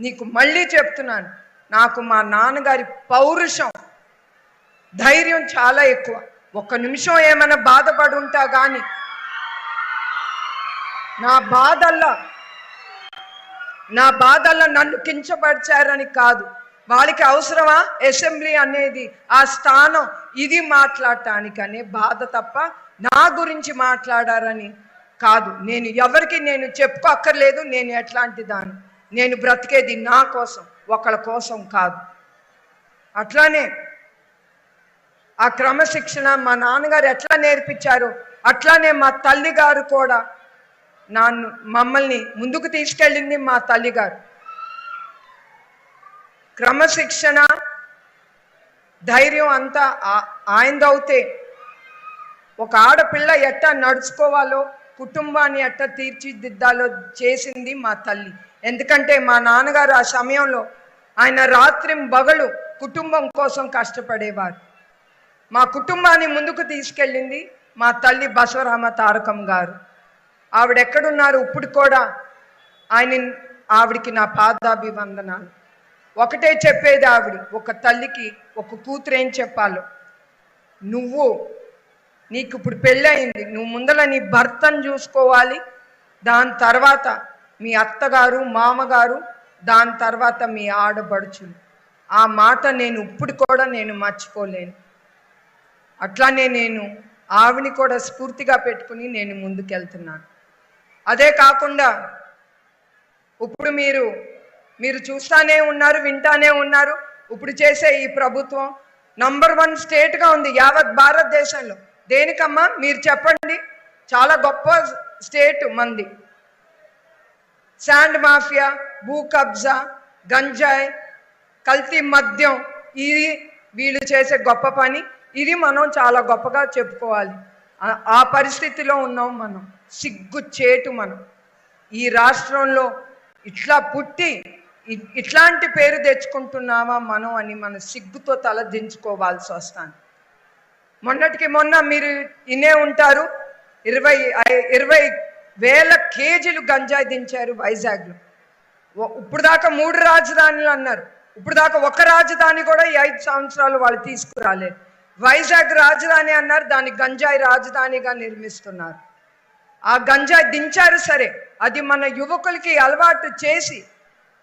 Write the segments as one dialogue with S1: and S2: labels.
S1: నీకు మళ్ళీ చెప్తున్నాను నాకు మా నాన్నగారి పౌరుషం ధైర్యం చాలా ఎక్కువ. ఒక్క నిమిషం ఏమైనా బాధపడి ఉంటా కానీ నా బాధల్లా నా బాధల్లో నన్ను కించపరిచారని కాదు. వాళ్ళకి అవసరమా? అసెంబ్లీ అనేది ఆ స్థానం ఇది మాట్లాడటానికనే బాధ తప్ప నా గురించి మాట్లాడారని కాదు. నేను ఎవరికి నేను చెప్పుకోక్కర్లేదు నేను ఎట్లాంటి దాన్ని. నేను బ్రతికేది నా కోసం ఒకళ్ళ కోసం కాదు. అట్లానే ఆ క్రమశిక్షణ మా నాన్నగారు ఎట్లా నేర్పించారో అట్లానే మా తల్లిగారు కూడా నన్ను మమ్మల్ని ముందుకు తీసుకెళ్ళింది మా తల్లిగారు. క్రమశిక్షణ ధైర్యం అంతా ఆయనదవుతే ఒక ఆడపిల్ల ఎట్టా నడుచుకోవాలో కుటుంబాన్ని ఎట్ట తీర్చిదిద్దాలో చేసింది మా తల్లి. ఎందుకంటే మా నాన్నగారు ఆ సమయంలో ఆయన రాత్రి బగలు కుటుంబం కోసం కష్టపడేవారు. మా కుటుంబాన్ని ముందుకు తీసుకెళ్ళింది మా తల్లి బసవరామ తారకం గారు. ఆవిడ ఎక్కడున్నారు ఇప్పుడు కూడా ఆయన ఆవిడికి నా పాదాభివందనాలు. ఒకటే చెప్పేది ఆవిడ ఒక తల్లికి ఒక కూతురు ఏం చెప్పాలో? నువ్వు నీకు ఇప్పుడు పెళ్ళయింది. నువ్వు ముందర నీ భర్తను చూసుకోవాలి. దాని తర్వాత మీ అత్తగారు మామగారు దాని తర్వాత మీ ఆడబడుచులు ఆ మాట నేను ఇప్పుడు కూడా నేను మర్చిపోలేను. అట్లానే నేను ఆవిని కూడా స్ఫూర్తిగా పెట్టుకుని నేను ముందుకెళ్తున్నాను. అదే కాకుండా ఇప్పుడు మీరు మీరు చూస్తానే ఉన్నారు వింటానే ఉన్నారు. ఇప్పుడు చేసే ఈ ప్రభుత్వం నంబర్ వన్ స్టేట్గా ఉంది యావత్ భారతదేశంలో. దేనికమ్మా? మీరు చెప్పండి. చాలా గొప్ప స్టేట్ మంది. శాండ్ మాఫియా భూ కబ్జా గంజాయి కల్తీ మద్యం ఇది వీళ్ళు చేసే గొప్ప పని. ఇది మనం చాలా గొప్పగా చెప్పుకోవాలి. ఆ- పరిస్థితిలో ఉన్నాం మనం. సిగ్గు చేటు మనం. ఈ రాష్ట్రంలో ఇట్లా పుట్టి ఇట్లాంటి పేరు తెచ్చుకుంటున్నామా మనం అని మన సిగ్గుతో తల దించుకోవాల్సి వస్తాను మొన్నటికి మొన్న మీరు ఇనే ఉంటారు. ఇరవై ఇరవై వేల కేజీలు గంజాయి దించారు వైజాగ్లో. ఇప్పుడు దాకా మూడు రాజధానులు అన్నారు. ఇప్పుడు దాకా ఒక రాజధాని కూడా ఈ ఐదు సంవత్సరాలు వాళ్ళు తీసుకురాలేదు. వైజాగ్ రాజధాని అన్నారు దాన్ని గంజాయి రాజధానిగా నిర్మిస్తున్నారు. ఆ గంజాయి దించారు సరే అది మన యువకులకి అలవాటు చేసి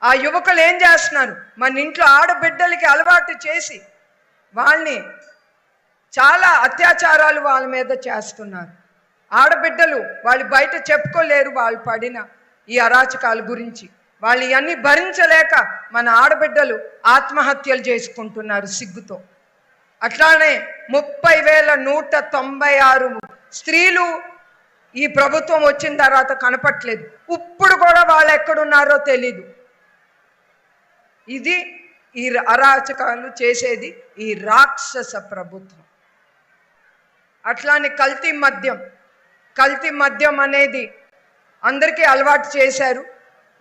S1: ఆ యువకులు ఏం చేస్తున్నారు? మన ఇంట్లో ఆడబిడ్డలకి అలవాటు చేసి వాళ్ళని చాలా అత్యాచారాలు వాళ్ళ మీద చేస్తున్నారు. ఆడబిడ్డలు వాళ్ళు బయట చెప్పుకోలేరు వాళ్ళు పడిన ఈ అరాచకాల గురించి. వాళ్ళు ఇవన్నీ భరించలేక మన ఆడబిడ్డలు ఆత్మహత్యలు చేసుకుంటున్నారు సిగ్గుతో. అట్లానే ముప్పై వేల నూట తొంభై ఆరు స్త్రీలు ఈ ప్రభుత్వం వచ్చిన తర్వాత కనపట్లేదు. ఇప్పుడు కూడా వాళ్ళు ఎక్కడున్నారో తెలీదు. ఇది ఈ అరాచకాలు చేసేది ఈ రాక్షస ప్రభుత్వం. అట్లానే కల్తీ మద్యం. కల్తీ మద్యం అనేది అందరికీ అలవాటు చేశారు.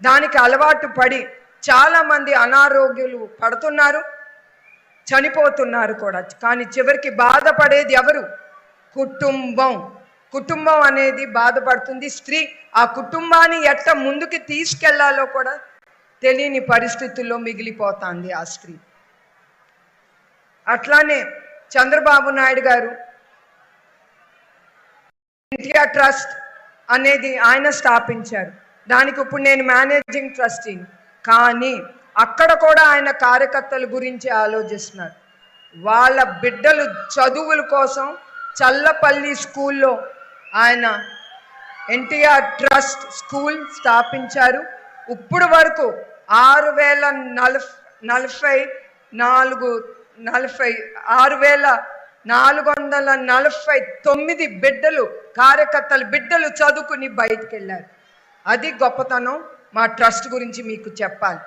S1: దానికి అలవాటు పడి చాలామంది అనారోగ్యులు పడుతున్నారు చనిపోతున్నారు కూడా. కానీ చివరికి బాధపడేది ఎవరు? కుటుంబం. కుటుంబం అనేది బాధపడుతుంది. స్త్రీ ఆ కుటుంబాన్ని ఎట్ట ముందుకు తీసుకెళ్ళాలో కూడా తెలియని పరిస్థితుల్లో మిగిలిపోతుంది ఆ స్త్రీ. అట్లానే చంద్రబాబు నాయుడు గారు ఎన్టీఆర్ ట్రస్ట్ అనేది ఆయన స్థాపించారు. దానికి ఇప్పుడు నేను మేనేజింగ్ ట్రస్టీని. కానీ అక్కడ కూడా ఆయన కార్యకర్తల గురించి ఆలోచిస్తున్నారు. వాళ్ళ బిడ్డలు చదువుల కోసం చల్లపల్లి స్కూల్లో ఆయన ఎన్టీఆర్ ట్రస్ట్ స్కూల్ స్థాపించారు. ఇప్పుడు వరకు ఆరు వేల నలఫ్ నలభై నాలుగు నలభై ఆరు వేల నాలుగు వందల నలభై తొమ్మిది బిడ్డలు కార్యకర్తలు బిడ్డలు చదువుకుని బయటికి వెళ్ళారు అది గొప్పతనం. మా ట్రస్ట్ గురించి మీకు చెప్పాలి.